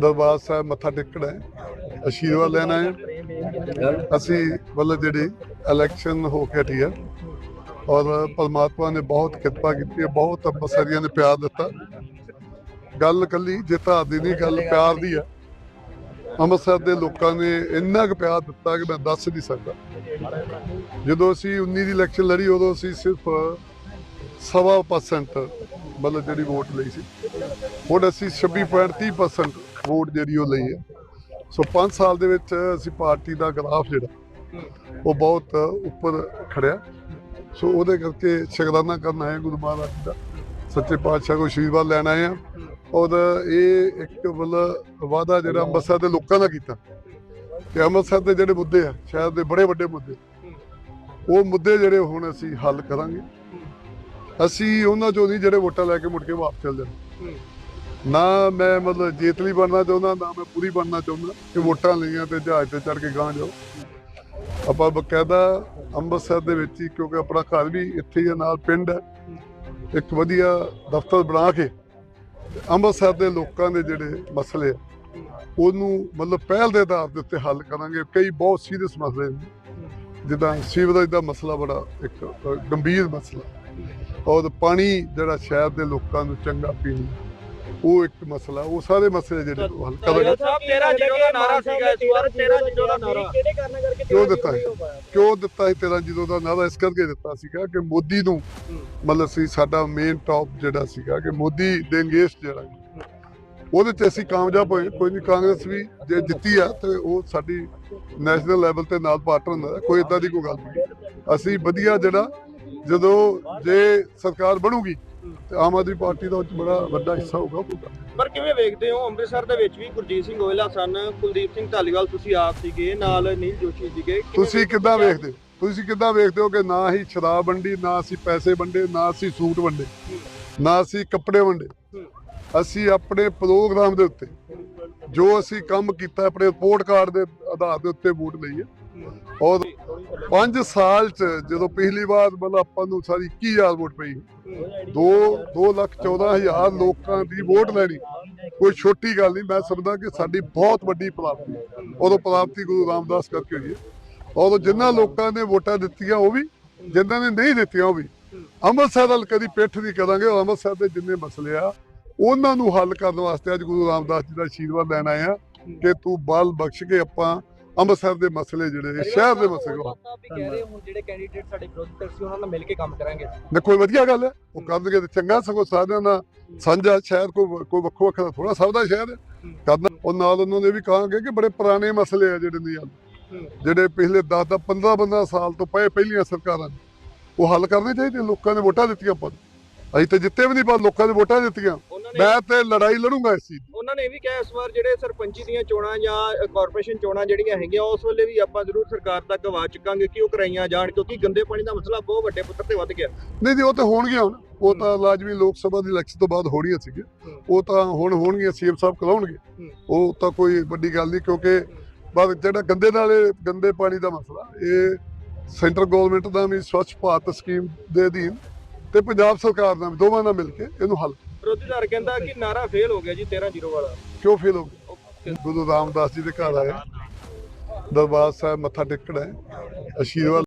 ਦਰਬਾਰ ਸਾਹਿਬ ਮੱਥਾ ਟੇਕਣਾ ਹੈ, ਅਸ਼ੀਰਵਾਦ ਲੈਣਾ ਹੈ। ਅਸੀਂ ਵੱਲੋਂ ਜਿਹੜੀ ਇਲੈਕਸ਼ਨ ਹੋ ਕੇ ਹਟੀ ਹੈ ਔਰ ਪਰਮਾਤਮਾ ਨੇ ਬਹੁਤ ਕਿਰਪਾ ਕੀਤੀ ਹੈ, ਬਹੁਤ ਅੰਬਸਰੀਆਂ ਨੇ ਪਿਆਰ ਦਿੱਤਾ। ਗੱਲ ਕੱਲੀ ਜਿੱਤ ਹਾਰ ਦੀ ਨਹੀਂ, ਗੱਲ ਪਿਆਰ ਦੀ ਹੈ। ਅੰਮ੍ਰਿਤਸਰ ਦੇ ਲੋਕਾਂ ਨੇ ਇੰਨਾ ਕੁ ਪਿਆਰ ਦਿੱਤਾ ਕਿ ਮੈਂ ਦੱਸ ਨਹੀਂ ਸਕਦਾ। ਜਦੋਂ ਅਸੀਂ 19 ਦੀ ਇਲੈਕਸ਼ਨ ਲੜੀ, ਉਦੋਂ ਅਸੀਂ ਸਿਰਫ ਸਵਾ ਪਰਸੈਂਟ ਮਤਲਬ ਜਿਹੜੀ ਵੋਟ ਲਈ ਸੀ। ਹੁਣ ਅਸੀਂ 26.30% ਵੋਟ ਜਿਹੜੀ ਉਹ ਲਈ ਹੈ। ਸੋ 5 ਸਾਲ ਦੇ ਵਿੱਚ ਅਸੀਂ ਪਾਰਟੀ ਦਾ ਗ੍ਰਾਫ ਜਿਹੜਾ, ਉਹ ਬਹੁਤ ਉੱਪਰ ਖੜਿਆ। ਸੋ ਉਹਦੇ ਕਰਕੇ ਸ਼ੁਕਰਾਨਾ ਕਰਨ ਆਏ ਹਾਂ ਗੁਰੂ ਮਹਾਰਾਜ ਜੀ ਦਾ। ਸੱਚੇ ਪਾਤਸ਼ਾਹ ਕੋ ਆਸ਼ੀਰਵਾਦ ਲੈਣ ਆਏ ਆ ਔਰ ਇਹ ਇੱਕ ਮਤਲਬ ਵਾਅਦਾ ਜਿਹੜਾ ਅੰਮ੍ਰਿਤਸਰ ਦੇ ਲੋਕਾਂ ਦਾ ਕੀਤਾ। ਕਿ ਅੰਮ੍ਰਿਤਸਰ ਦੇ ਜਿਹੜੇ ਮੁੱਦੇ ਆ, ਸ਼ਹਿਰ ਦੇ ਬੜੇ ਵੱਡੇ ਮੁੱਦੇ, ਉਹ ਮੁੱਦੇ ਜਿਹੜੇ ਹੁਣ ਅਸੀਂ ਹੱਲ ਕਰਾਂਗੇ। ਅਸੀਂ ਉਹਨਾਂ ਚੋਂ ਨਹੀਂ ਜਿਹੜੇ ਵੋਟਾਂ ਲੈ ਕੇ ਮੁੜ ਕੇ ਵਾਪਸ ਚੱਲ ਜਾਣ ਨਾ ਮੈਂ ਮਤਲਬ ਜੇਤਲੀ ਬਣਨਾ ਚਾਹੁੰਦਾ, ਨਾ ਮੈਂ ਪੂਰੀ ਬਣਨਾ ਚਾਹੁੰਦਾ ਕਿ ਵੋਟਾਂ ਲਈਆਂ ਤੇ ਜਹਾਜ਼ ਤੇ ਚੜ ਕੇ ਗਾਂ ਜਾਓ। ਆਪਾਂ ਬਕਾਇਦਾ ਅੰਮ੍ਰਿਤਸਰ ਦੇ ਵਿੱਚ ਹੀ, ਕਿਉਂਕਿ ਆਪਣਾ ਘਰ ਵੀ ਇੱਥੇ ਹੀ ਨਾਲ ਪਿੰਡ ਹੈ। ਇੱਕ ਵਧੀਆ ਦਫ਼ਤਰ ਬਣਾ ਕੇ ਅੰਮ੍ਰਿਤਸਰ ਦੇ ਲੋਕਾਂ ਦੇ ਜਿਹੜੇ ਮਸਲੇ ਆ, ਉਹਨੂੰ ਮਤਲਬ ਪਹਿਲ ਦੇ ਆਧਾਰ ਦੇ ਉੱਤੇ ਹੱਲ ਕਰਾਂਗੇ। ਕਈ ਬਹੁਤ ਸੀਰੀਅਸ ਮਸਲੇ ਨੇ। ਜਿੱਦਾਂ ਸੀਵਰੇਜ ਦਾ ਮਸਲਾ ਬੜਾ ਇੱਕ ਗੰਭੀਰ ਮਸਲਾ। ਔਰ ਪਾਣੀ ਜਿਹੜਾ ਸ਼ਹਿਰ ਦੇ ਲੋਕਾਂ ਨੂੰ ਚੰਗਾ ਪੀਣ ਉਹ ਇੱਕ ਮਸਲਾ ਉਹ ਸਾਰੇ ਮਸਲੇ ਜਿਹੜੇ ਹੱਲ ਕਰਾਂਗੇ ਸਾਹਿਬ 13 ਜ਼ੀਰੋ ਦਾ ਨਾਰਾ ਸੀਗਾ ਇਸ ਵਾਰ 13 ਜ਼ੀਰੋ ਦਾ ਨਾਰਾ। ਕਿਹੜੇ ਕਾਰਨ ਕਰਕੇ ਕਿਉਂ ਦਿੱਤਾ ਹੈ? ਕਿਉਂ ਦਿੱਤਾ ਸੀ? ਤੇਰਾ ਜਦੋਂ ਦਾ ਨਾਰਾ ਇਸ ਕਰਕੇ ਦਿੱਤਾ ਸੀਗਾ ਕਿ ਮੋਦੀ ਨੂੰ ਮਤਲਬ ਸੀ ਸਾਡਾ ਮੇਨ ਟੌਪ ਜਿਹੜਾ ਸੀਗਾ ਕਿ ਮੋਦੀ ਦੇ ਅੰਗੇਸਟ ਜਿਹੜਾ ਉਹਦੇ ਚ ਅਸੀਂ ਕਾਮਯਾਬ ਹੋਏ ਕੋਈ ਨਹੀਂ ਕਾਂਗਰਸ ਵੀ ਜੇ ਜਿੱਤੀ ਆ ਤੇ ਉਹ ਸਾਡੀ ਨੈਸ਼ਨਲ ਲੈਵਲ ਤੇ ਨਾਲ ਪਾਰਟਨਰ ਹੁੰਦਾ ਕੋਈ ਇਦਾਂ ਦੀ ਕੋਈ ਗੱਲ ਨਹੀਂ। ਅਸੀਂ ਵਧੀਆ ਜਿਹੜਾ ਜਦੋਂ ਜੇ ਸਰਕਾਰ ਬਣੂਗੀ ਤੇ ਆਮ ਆਦਮੀ ਪਾਰਟੀ ਦਾ ਉਹ 'ਚ ਬੜਾ ਵੱਡਾ ਹਿੱਸਾ ਹੋਊਗਾ ਪਰ ਕਿਵੇਂ ਵੇਖਦੇ ਹੋ? ਅੰਮ੍ਰਿਤਸਰ ਦੇ ਵਿੱਚ ਵੀ ਗੁਰਜੀਤ ਸਿੰਘ ਗੋਇਲਾ ਸਨ ਕੁਲਦੀਪ ਸਿੰਘ ਢਾਲੀਵਾਲ ਤੁਸੀਂ ਆਪ ਸੀਗੇ ਨਾਲ ਨੀਲ ਜੋਸ਼ੀ ਸੀਗੇ ਕਿਵੇਂ ਤੁਸੀਂ ਕਿੱਦਾਂ ਵੇਖਦੇ? ਹੋ? ਤੁਸੀਂ ਕਿੱਦਾਂ ਵੇਖਦੇ ਹੋ ਕਿ ਨਾ ਹੀ ਸ਼ਰਾਬ ਵੰਡੀ ਨਾ ਅਸੀਂ ਪੈਸੇ ਵੰਡੇ ਨਾ ਅਸੀਂ ਸੂਟ ਵੰਡੇ ਨਾ ਅਸੀਂ ਕੱਪੜੇ ਵੰਡੇ? ਅਸੀਂ ਆਪਣੇ ਪ੍ਰੋਗਰਾਮ ਦੇ ਉੱਤੇ ਜੋ ਅਸੀਂ ਕੰਮ ਕੀਤਾ ਆਪਣੇ ਰਿਪੋਰਟ ਕਾਰਡ ਦੇ ਆਧਾਰ ਦੇ ਉੱਤੇ ਵੋਟ ਲਈ ਹੈ। ਔਰ 5 ਸਾਲ ਚ ਜਦੋਂ ਪਿਛਲੀ ਵਾਰ ਮਤਲਬ ਆਪਾਂ ਨੂੰ ਸਾਰੀ 21000 ਵੋਟ ਪਈ। 2 2 ਲੱਖ 14000 ਲੋਕਾਂ ਦੀ ਵੋਟ ਲੈਣੀ। ਕੋਈ ਛੋਟੀ ਗੱਲ ਨਹੀਂ, ਮੈਂ ਸਮਝਦਾ ਕਿ ਸਾਡੀ ਬਹੁਤ ਵੱਡੀ ਪ੍ਰਾਪਤੀ ਉਦੋਂ ਪ੍ਰਾਪਤੀ ਗੁਰੂ ਰਾਮਦਾਸ ਕਰਕੇ ਹੋਈ ਹੈ। ਔਰ ਜਿਨ੍ਹਾਂ ਲੋਕਾਂ ਨੇ ਵੋਟਾਂ ਦਿੱਤੀਆਂ, ਉਹ ਵੀ ਜਿਨ੍ਹਾਂ ਨੇ ਨਹੀਂ ਦਿੱਤੀਆਂ, ਉਹ ਵੀ। ਅੰਮ੍ਰਿਤਸਰ ਵੱਲ ਕਦੀ ਪਿੱਠ ਨਹੀਂ ਕਰਾਂਗੇ ਔਰ ਅੰਮ੍ਰਿਤਸਰ ਦੇ ਜਿੰਨੇ ਮਸਲੇ ਆ, ਉਹਨਾਂ ਨੂੰ ਹੱਲ ਕਰਨ ਵਾਸਤੇ ਅੱਜ ਗੁਰੂ ਰਾਮਦਾਸ ਜੀ ਦਾ ਆਸ਼ੀਰਵਾਦ ਲੈਣ ਆਏ ਆ ਕਿ ਤੂੰ ਬਲ ਬਖਸ਼ ਕੇ ਆਪਾਂ ਅੰਮ੍ਰਿਤਸਰ ਦੇ ਮਸਲੇ ਜਿਹੜੇ ਸ਼ਹਿਰ ਦੇ ਮਸਲੇ ਵੀ ਕਹਿ ਰਹੇ ਹੁਣ ਜਿਹੜੇ ਕੈਂਡੀਡੇਟ ਸਾਡੇ ਵਿਰੋਧੀ ਸੀ ਉਹਨਾਂ ਨਾਲ ਮਿਲ ਕੇ ਕੰਮ ਕਰਾਂਗੇ। ਦੇਖੋ ਇਹ ਵਧੀਆ ਗੱਲ ਹੈ ਉਹ ਕਰਨਗੇ ਤੇ ਚੰਗਾ ਸਗੋਂ ਸਾਰਿਆਂ ਦਾ ਸਾਂਝਾ ਸ਼ਹਿਰ ਕੋਈ ਕੋਈ ਵੱਖੋ ਵੱਖਰਾ ਥੋੜਾ ਸਭ ਦਾ ਸ਼ਹਿਰ ਹੈ। ਕਰਨਾ ਉਹ ਨਾਲ ਉਹਨਾਂ ਨੇ ਵੀ ਕਹਾਂਗੇ ਕਿ ਬੜੇ ਪੁਰਾਣੇ ਮਸਲੇ ਆ ਜਿਹੜੇ ਨਹੀਂ ਹੱਲ ਜਿਹੜੇ ਪਿਛਲੇ 10 10 15 15 ਸਾਲ ਤੋਂ ਪਏ ਪਹਿਲੀਆਂ ਸਰਕਾਰਾਂ ਨੇ ਉਹ ਹੱਲ ਕਰਨੇ ਚਾਹੀਦੇ ਲੋਕਾਂ ਨੇ ਵੋਟਾਂ ਦਿੱਤੀਆਂ ਨੂੰ। ਅਸੀਂ ਤਾਂ ਜਿੱਤੇ ਵੀ ਨਹੀਂ ਪਰ ਲੋਕਾਂ ਨੇ ਵੋਟਾਂ ਦਿੱਤੀਆਂ। ਮੈਂ ਤੇ ਲੜਾਈ ਲੜੂੰਗਾ ਇਸ ਚੀਜ਼। ਉਹਨਾਂ ਨੇ ਵੀ ਕਿਹਾ ਇਸ ਵਾਰ ਜਿਹੜੇ ਸਰਪੰਚੀ ਦੀਆਂ ਚੋਣਾਂ ਜਾਂ ਕਾਰਪੋਰੇਸ਼ਨ ਚੋਣਾਂ ਜਿਹੜੀਆਂ ਹੈਗੀਆਂ ਉਸ ਵੇਲੇ ਵੀ ਆਪਾਂ ਜ਼ਰੂਰ ਸਰਕਾਰ ਤੱਕ ਆਵਾਜ਼ ਚੁੱਕਾਂਗੇ ਕਿ ਉਹ ਕਰਾਈਆਂ ਜਾਣ ਕਿਉਂਕਿ ਗੰਦੇ ਪਾਣੀ ਦਾ ਮਸਲਾ ਬਹੁਤ ਵੱਡੇ ਪੱਧਰ ਤੇ ਵੱਧ ਗਿਆ। ਨਹੀਂ ਜੀ ਉਹ ਤਾਂ ਹੋਣਗੀਆਂ ਹੁਣ। ਉਹ ਤਾਂ ਲਾਜ਼ਮੀ ਲੋਕ ਸਭਾ ਦੀ ਇਲੈਕਸ਼ਨ ਤੋਂ ਬਾਅਦ ਹੋਣੀਆਂ ਸੀਗੀਆਂ। ਉਹ ਤਾਂ ਹੁਣ ਹੋਣਗੀਆਂ ਸੀਐਮ ਸਾਹਿਬ ਕਰਾਉਣਗੇ ਉਹ ਤਾਂ ਕੋਈ ਵੱਡੀ ਗੱਲ ਨਹੀਂ ਕਿਉਂਕਿ ਬਾਅਦ ਜਿਹੜਾ ਗੰਦੇ ਨਾਲੇ ਗੰਦੇ ਪਾਣੀ ਦਾ ਮਸਲਾ ਇਹ ਸੈਂਟਰ ਗਵਰਨਮੈਂਟ ਦਾ ਵੀ ਸਵੱਛ ਭਾਰਤ ਸਕੀਮ ਦੇ ਅਧੀਨ ਤੇ ਪੰਜਾਬ ਸਰਕਾਰ ਦਾ ਵੀ ਦੋਵਾਂ ਨਾਲ ਮਿਲ ਕੇ ਇਹਨੂੰ ਹੱਲ ਵਿਰੋਧੀ ਧਿਰ ਕਹਿੰਦਾ ਕਿ ਨਾਰਾ ਫੇਲ ਹੋ ਗਿਆ ਜੀ 13 ਜ਼ੀਰੋ ਵਾਲਾ। ਕਿਉਂ ਫੇਲ ਹੋ ਗਿਆ? ਗੁਰੂ ਰਾਮਦਾਸ ਜੀ ਦੇ ਘਰ ਆਏ। ਦਰਬਾਰ ਸਾਹਿਬ ਮੱਥਾ ਟੇਕਣਾ ਹੈ ਆਸ਼ੀਰਵਾਦ